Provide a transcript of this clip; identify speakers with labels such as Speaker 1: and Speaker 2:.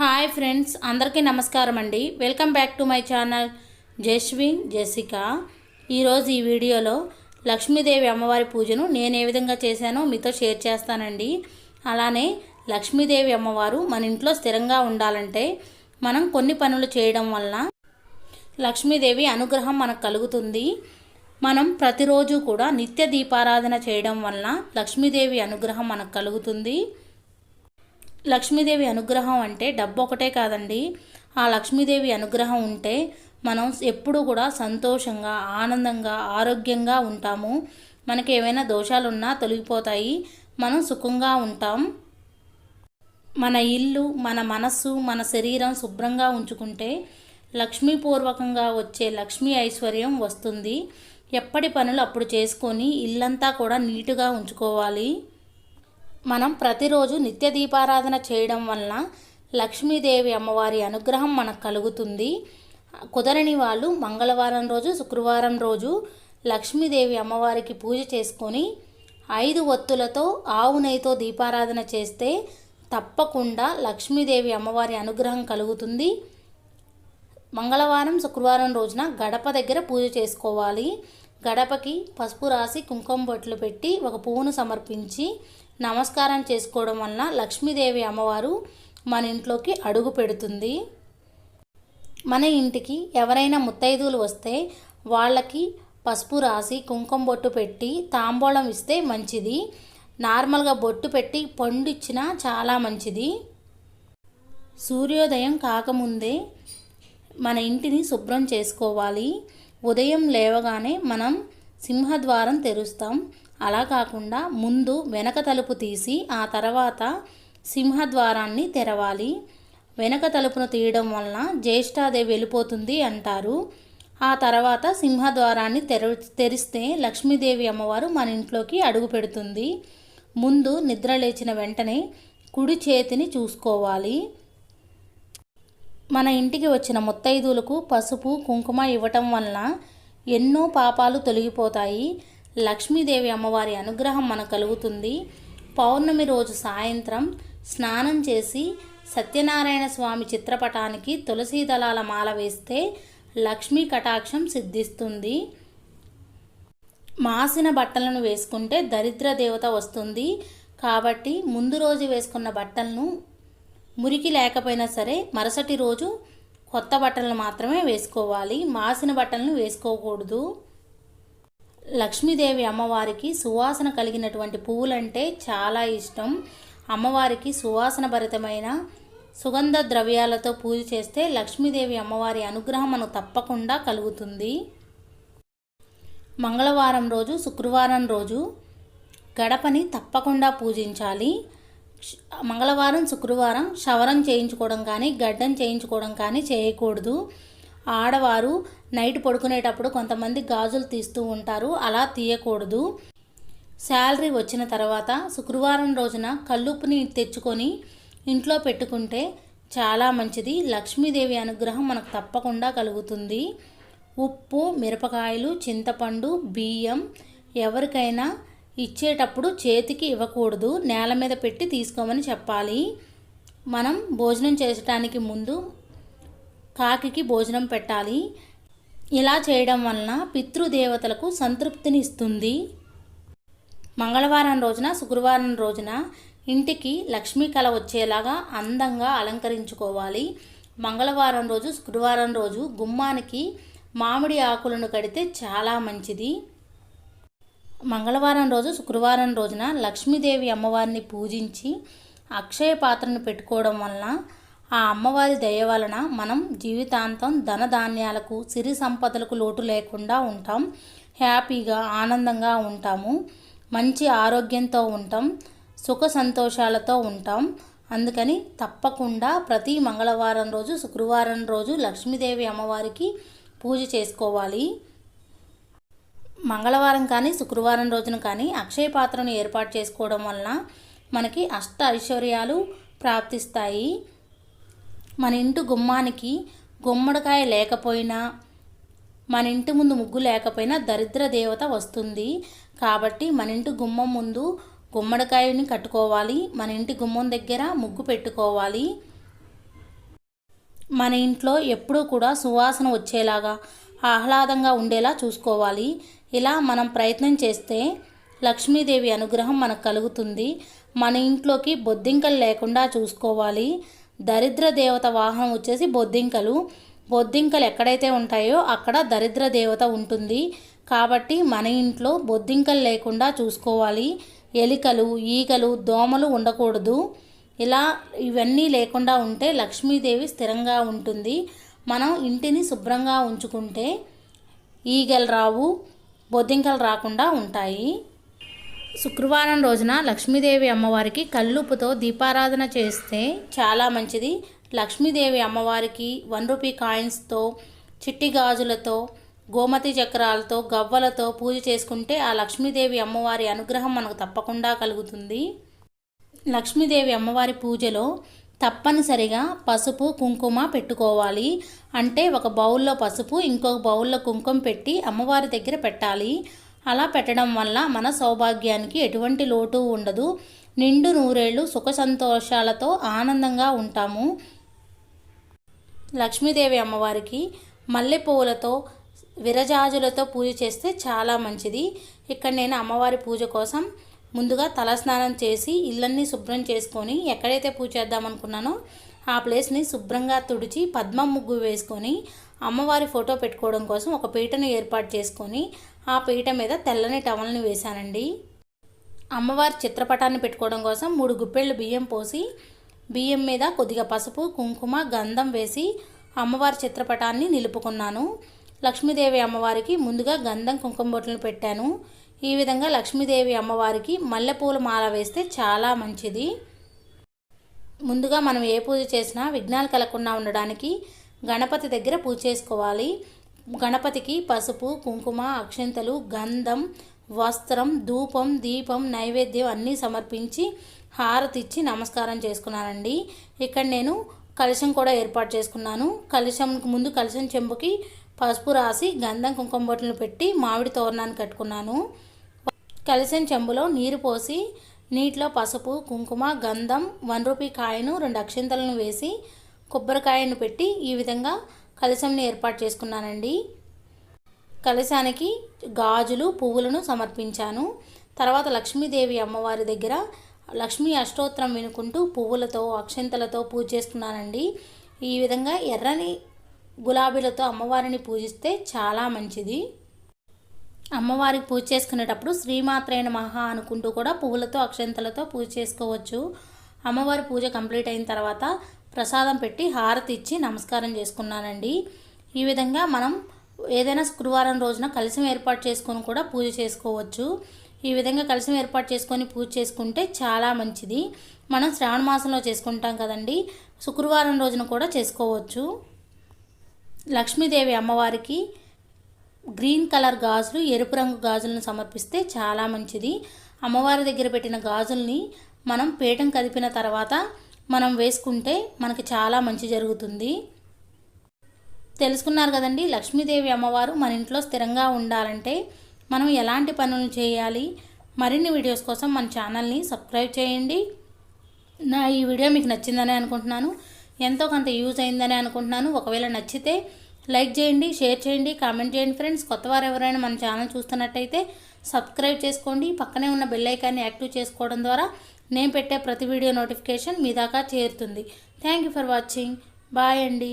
Speaker 1: Hi friends అందరికీ నమస్కారం అండి. Welcome back to my channel Jaswin Jessica. ఈరోజు ఈ వీడియోలో లక్ష్మీదేవి అమ్మవారి పూజను నేను ఏ విధంగా చేశానో మీతో షేర్ చేస్తానండి. అలానే లక్ష్మీదేవి అమ్మవారు మన ఇంట్లో స్థిరంగా ఉండాలంటే మనం కొన్ని పనులు చేయడం వలన లక్ష్మీదేవి అనుగ్రహం మనకు కలుగుతుంది. మనం ప్రతిరోజు కూడా నిత్య దీపారాధన చేయడం వలన లక్ష్మీదేవి అనుగ్రహం మనకు కలుగుతుంది. లక్ష్మీదేవి అనుగ్రహం అంటే డబ్బు ఒకటే కాదండి. ఆ లక్ష్మీదేవి అనుగ్రహం ఉంటే మనం ఎప్పుడూ కూడా సంతోషంగా ఆనందంగా ఆరోగ్యంగా ఉంటాము. మనకి ఏమైనా దోషాలున్నా తొలగిపోతాయి. మనం సుఖంగా ఉంటాం. మన ఇల్లు మన మనస్సు మన శరీరం శుభ్రంగా ఉంచుకుంటే లక్ష్మీపూర్వకంగా వచ్చే లక్ష్మీ ఐశ్వర్యం వస్తుంది. ఎప్పటి పనులు అప్పుడు చేసుకొని ఇల్లంతా కూడా నీటుగా ఉంచుకోవాలి. మనం ప్రతిరోజు నిత్య దీపారాధన చేయడం వలన లక్ష్మీదేవి అమ్మవారి అనుగ్రహం మనకు కలుగుతుంది. కుదరని వాళ్ళు మంగళవారం రోజు శుక్రవారం రోజు లక్ష్మీదేవి అమ్మవారికి పూజ చేసుకొని ఐదు ఒత్తులతో ఆవు నెయ్యితో దీపారాధన చేస్తే తప్పకుండా లక్ష్మీదేవి అమ్మవారి అనుగ్రహం కలుగుతుంది. మంగళవారం శుక్రవారం రోజున గడప దగ్గర పూజ చేసుకోవాలి. గడపకి పసుపు రాసి కుంకుమ బొట్లు పెట్టి ఒక పువ్వును సమర్పించి నమస్కారం చేసుకోవడం వలన లక్ష్మీదేవి అమ్మవారు మన ఇంట్లోకి అడుగు పెడుతుంది. మన ఇంటికి ఎవరైనా ముత్తైదువులు వస్తే వాళ్ళకి పసుపు రాసి కుంకుమ బొట్టు పెట్టి తాంబూలం ఇస్తే మంచిది. నార్మల్గా బొట్టు పెట్టి పండు ఇచ్చినా చాలా మంచిది. సూర్యోదయం కాకముందే మన ఇంటిని శుభ్రం చేసుకోవాలి. ఉదయం లేవగానే మనం సింహద్వారం తెరుస్తాం. అలా కాకుండా ముందు వెనక తలుపు తీసి ఆ తర్వాత సింహద్వారాన్ని తెరవాలి. వెనక తలుపును తీయడం వలన జ్యేష్ఠాదేవి వెళ్ళిపోతుంది అంటారు. ఆ తర్వాత సింహద్వారాన్ని తెరు తెరిస్తే లక్ష్మీదేవి అమ్మవారు మన ఇంట్లోకి అడుగు పెడుతుంది. ముందు నిద్ర లేచిన వెంటనే కుడి చేతిని చూసుకోవాలి. మన ఇంటికి వచ్చిన ముత్తైదులకు పసుపు కుంకుమ ఇవ్వటం వలన ఎన్నో పాపాలు తొలగిపోతాయి. లక్ష్మీదేవి అమ్మవారి అనుగ్రహం మనకు కలుగుతుంది. పౌర్ణమి రోజు సాయంత్రం స్నానం చేసి సత్యనారాయణ స్వామి చిత్రపటానికి తులసీ దళాల మాల వేస్తే లక్ష్మీ కటాక్షం సిద్ధిస్తుంది. మాసిన బట్టలను వేసుకుంటే దరిద్ర దేవత వస్తుంది. కాబట్టి ముందు రోజు వేసుకున్న బట్టలను మురికి లేకపోయినా సరే మరుసటి రోజు కొత్త బట్టలను మాత్రమే వేసుకోవాలి. మాసిన బట్టలను వేసుకోకూడదు. లక్ష్మీదేవి అమ్మవారికి సువాసన కలిగినటువంటి పువ్వులంటే చాలా ఇష్టం. అమ్మవారికి సువాసన భరితమైన సుగంధ ద్రవ్యాలతో పూజ చేస్తే లక్ష్మీదేవి అమ్మవారి అనుగ్రహం మనకు తప్పకుండా కలుగుతుంది. మంగళవారం రోజు శుక్రవారం రోజు గడపని తప్పకుండా పూజించాలి. మంగళవారం శుక్రవారం శవరం చేయించుకోవడం కానీ గడ్డం చేయించుకోవడం కానీ చేయకూడదు. ఆడవారు నైట్ పడుకునేటప్పుడు కొంతమంది గాజులు తీస్తూ ఉంటారు అలా తీయకూడదు. శాలరీ వచ్చిన తర్వాత శుక్రవారం రోజున కల్లుప్పుని తెచ్చుకొని ఇంట్లో పెట్టుకుంటే చాలా మంచిది. లక్ష్మీదేవి అనుగ్రహం మనకు తప్పకుండా కలుగుతుంది. ఉప్పు మిరపకాయలు చింతపండు బియ్యం ఎవరికైనా ఇచ్చేటప్పుడు చేతికి ఇవ్వకూడదు నేల మీద పెట్టి తీసుకోమని చెప్పాలి. మనం భోజనం చేసడానికి ముందు కాకికి భోజనం పెట్టాలి. ఇలా చేయడం వలన పితృదేవతలకు సంతృప్తిని ఇస్తుంది. మంగళవారం రోజున శుక్రవారం రోజున ఇంటికి లక్ష్మీ కళ వచ్చేలాగా అందంగా అలంకరించుకోవాలి. మంగళవారం రోజు శుక్రవారం రోజు గుమ్మానికి మామిడి ఆకులను కడితే చాలా మంచిది. మంగళవారం రోజు శుక్రవారం రోజున లక్ష్మీదేవి అమ్మవారిని పూజించి అక్షయ పాత్రను పెట్టుకోవడం వలన ఆ అమ్మవారి దయ వలన మనం జీవితాంతం ధనధాన్యాలకు సిరి సంపదలకు లోటు లేకుండా ఉంటాం. హ్యాపీగా ఆనందంగా ఉంటాము. మంచి ఆరోగ్యంతో ఉంటాం. సుఖ సంతోషాలతో ఉంటాం. అందుకని తప్పకుండా ప్రతి మంగళవారం రోజు శుక్రవారం రోజు లక్ష్మీదేవి అమ్మవారికి పూజ చేసుకోవాలి. మంగళవారం కానీ శుక్రవారం రోజున కానీ అక్షయ పాత్రను ఏర్పాటు చేసుకోవడం వలన మనకి అష్ట ఐశ్వర్యాలు ప్రాప్తిస్తాయి. మన ఇంటి గుమ్మానికి గుమ్మడికాయ లేకపోయినా మన ఇంటి ముందు ముగ్గు లేకపోయినా దరిద్ర దేవత వస్తుంది. కాబట్టి మన ఇంటి గుమ్మం ముందు గుమ్మడికాయని కట్టుకోవాలి. మన ఇంటి గుమ్మం దగ్గర ముగ్గు పెట్టుకోవాలి. మన ఇంట్లో ఎప్పుడూ కూడా సువాసన వచ్చేలాగా ఆహ్లాదంగా ఉండేలా చూసుకోవాలి. ఇలా మనం ప్రయత్నం చేస్తే లక్ష్మీదేవి అనుగ్రహం మనకు కలుగుతుంది. మన ఇంట్లోకి బొద్దింకలు లేకుండా చూసుకోవాలి. దరిద్ర దేవత వాహనం వచ్చేసి బొద్దింకలు. బొద్దింకలు ఎక్కడైతే ఉంటాయో అక్కడ దరిద్ర దేవత ఉంటుంది. కాబట్టి మన ఇంట్లో బొద్దింకలు లేకుండా చూసుకోవాలి. ఎలికలు ఈగలు దోమలు ఉండకూడదు. ఇలా ఇవన్నీ లేకుండా ఉంటే లక్ష్మీదేవి స్థిరంగా ఉంటుంది. మనం ఇంటిని శుభ్రంగా ఉంచుకుంటే ఈగలు రావు బొద్దింకలు రాకుండా ఉంటాయి. శుక్రవారం రోజున లక్ష్మీదేవి అమ్మవారికి కల్లుపుతో దీపారాధన చేస్తే చాలా మంచిది. లక్ష్మీదేవి అమ్మవారికి వన్ రూపీ కాయిన్స్తో చిట్టి గాజులతో గోమతి చక్రాలతో గవ్వలతో పూజ చేసుకుంటే ఆ లక్ష్మీదేవి అమ్మవారి అనుగ్రహం మనకు తప్పకుండా కలుగుతుంది. లక్ష్మీదేవి అమ్మవారి పూజలో తప్పనిసరిగా పసుపు కుంకుమ పెట్టుకోవాలి. అంటే ఒక బౌల్లో పసుపు ఇంకొక బౌల్లో కుంకుమ పెట్టి అమ్మవారి దగ్గర పెట్టాలి. అలా పెట్టడం వల్ల మన సౌభాగ్యానికి ఎటువంటి లోటు ఉండదు. నిండు నూరేళ్ళు సుఖ సంతోషాలతో ఆనందంగా ఉంటాము. లక్ష్మీదేవి అమ్మవారికి మల్లెపూలతో విరజాజులతో పూజ చేస్తే చాలా మంచిది. ఇక్కడ నేను అమ్మవారి పూజ కోసం ముందుగా తలస్నానం చేసి ఇళ్ళన్నీ శుభ్రం చేసుకొని ఎక్కడైతే పూజ చేద్దామనుకున్నానో ఆ ప్లేస్ని శుభ్రంగా తుడిచి పద్మ ముగ్గు వేసుకొని అమ్మవారి ఫోటో పెట్టుకోవడం కోసం ఒక పీటను ఏర్పాటు చేసుకొని ఆ పీట మీద తెల్లని టవల్ని వేశానండి. అమ్మవారి చిత్రపటాన్ని పెట్టుకోవడం కోసం మూడు గుప్పెళ్ళు బియ్యం పోసి బియ్యం మీద కొద్దిగా పసుపు కుంకుమ గంధం వేసి అమ్మవారి చిత్రపటాన్ని నిలుపుకున్నాను. లక్ష్మీదేవి అమ్మవారికి ముందుగా గంధం కుంకుమ బొట్లను పెట్టాను. ఈ విధంగా లక్ష్మీదేవి అమ్మవారికి మల్లెపూల మాల వేస్తే చాలా మంచిది. ముందుగా మనం ఏ పూజ చేసినా విఘ్నాలు కలగకుండా ఉండడానికి గణపతి దగ్గర పూజ చేసుకోవాలి. గణపతికి పసుపు కుంకుమ అక్షంతలు గంధం వస్త్రం ధూపం దీపం నైవేద్యం అన్నీ సమర్పించి హారతిచ్చి నమస్కారం చేసుకున్నానండి. ఇక్కడ నేను కలశం కూడా ఏర్పాటు చేసుకున్నాను. కలశం ముందు కలశం చెంబుకి పసుపు రాసి గంధం కుంకుమ బొట్టలు పెట్టి మామిడి తోరణాన్ని కట్టుకున్నాను. కలిసిన చెంబులో నీరు పోసి నీటిలో పసుపు కుంకుమ గంధం వన్ రూపీ కాయను రెండు అక్షింతలను వేసి కొబ్బరికాయను పెట్టి ఈ విధంగా కలశంని ఏర్పాటు చేసుకున్నానండి. కలశానికి గాజులు పువ్వులను సమర్పించాను. తర్వాత లక్ష్మీదేవి అమ్మవారి దగ్గర లక్ష్మీ అష్టోత్తరం వినుకుంటూ పువ్వులతో అక్షంతలతో పూజ చేసుకున్నానండి ఈ విధంగా ఎర్రని గులాబీలతో అమ్మవారిని పూజిస్తే చాలా మంచిది. అమ్మవారికి పూజ చేసుకునేటప్పుడు శ్రీమాత్రైన మహా అనుకుంటూ కూడా పువ్వులతో అక్షంతలతో పూజ చేసుకోవచ్చు. అమ్మవారి పూజ కంప్లీట్ అయిన తర్వాత ప్రసాదం పెట్టి హారతి ఇచ్చి నమస్కారం చేసుకున్నానండి. ఈ విధంగా మనం ఏదైనా శుక్రవారం రోజున కలిసం ఏర్పాటు చేసుకొని కూడా పూజ చేసుకోవచ్చు. ఈ విధంగా కలిసి ఏర్పాటు చేసుకొని పూజ చేసుకుంటే చాలా మంచిది. మనం శ్రావణ మాసంలో చేసుకుంటాం కదండి. శుక్రవారం రోజున కూడా చేసుకోవచ్చు. లక్ష్మీదేవి అమ్మవారికి గ్రీన్ కలర్ గాజులు ఎరుపు రంగు గాజులను సమర్పిస్తే చాలా మంచిది. అమ్మవారి దగ్గర పెట్టిన గాజుల్ని మనం పీఠం కదిపిన తర్వాత మనం వేసుకుంటే మనకి చాలా మంచి జరుగుతుంది. తెలుసుకున్నారు కదండి లక్ష్మీదేవి అమ్మవారు మన ఇంట్లో స్థిరంగా ఉండాలంటే మనం ఎలాంటి పనులు చేయాలి? మరిన్ని వీడియోస్ కోసం మన ఛానల్ని సబ్స్క్రైబ్ చేయండి. నా ఈ వీడియో మీకు నచ్చిందని అనుకుంటున్నాను. ఎంతో కొంత యూజ్ అయిందని అనుకుంటున్నాను. ఒకవేళ నచ్చితే లైక్ చేయండి షేర్ చేయండి కామెంట్ చేయండి ఫ్రెండ్స్. కొత్త వారు ఎవరైనా మన ఛానల్ చూస్తున్నట్టయితే సబ్స్క్రైబ్ చేసుకోండి. పక్కనే ఉన్న బెల్ ఐకాన్ని యాక్టివ్ చేసుకోవడం ద్వారా నేను పెట్టే ప్రతి వీడియో నోటిఫికేషన్ మీ దాకా చేరుతుంది. Thank you for watching. Bye అండి.